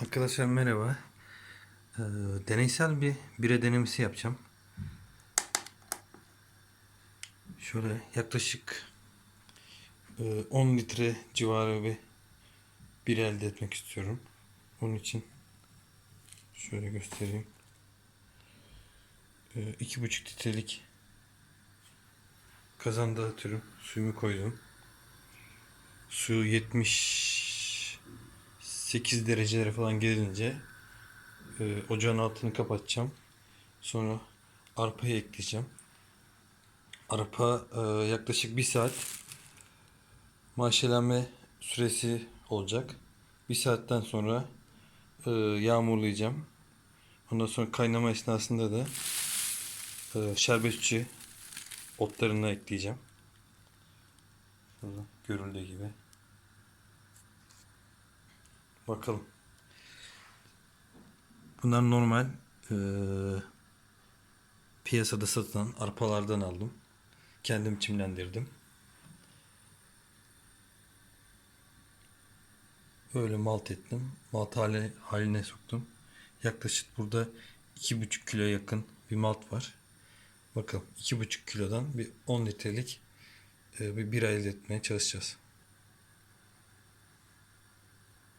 Arkadaşlar merhaba. Ee, deneysel bir bire denemesi yapacağım. Şöyle yaklaşık e, 10 litre civarı bir bir elde etmek istiyorum. Onun için şöyle göstereyim. E, 2,5 litrelik kazanda atıyorum. Suyumu koydum. Suyu 70 8 derecelere falan gelince e, ocağın altını kapatacağım. Sonra arpayı ekleyeceğim. Arpa e, yaklaşık 1 saat maşelenme süresi olacak. 1 saatten sonra e, yağmurlayacağım. Ondan sonra kaynama esnasında da e, şerbetçi otlarını ekleyeceğim. Şurada görüldüğü gibi. Bakalım. Bunlar normal e, piyasada satılan arpalardan aldım. Kendim çimlendirdim. Böyle malt ettim. Malt hale, haline soktum. Yaklaşık burada 2,5 kilo yakın bir malt var. Bakalım 2,5 kilodan bir 10 litrelik e, bir bira elde etmeye çalışacağız.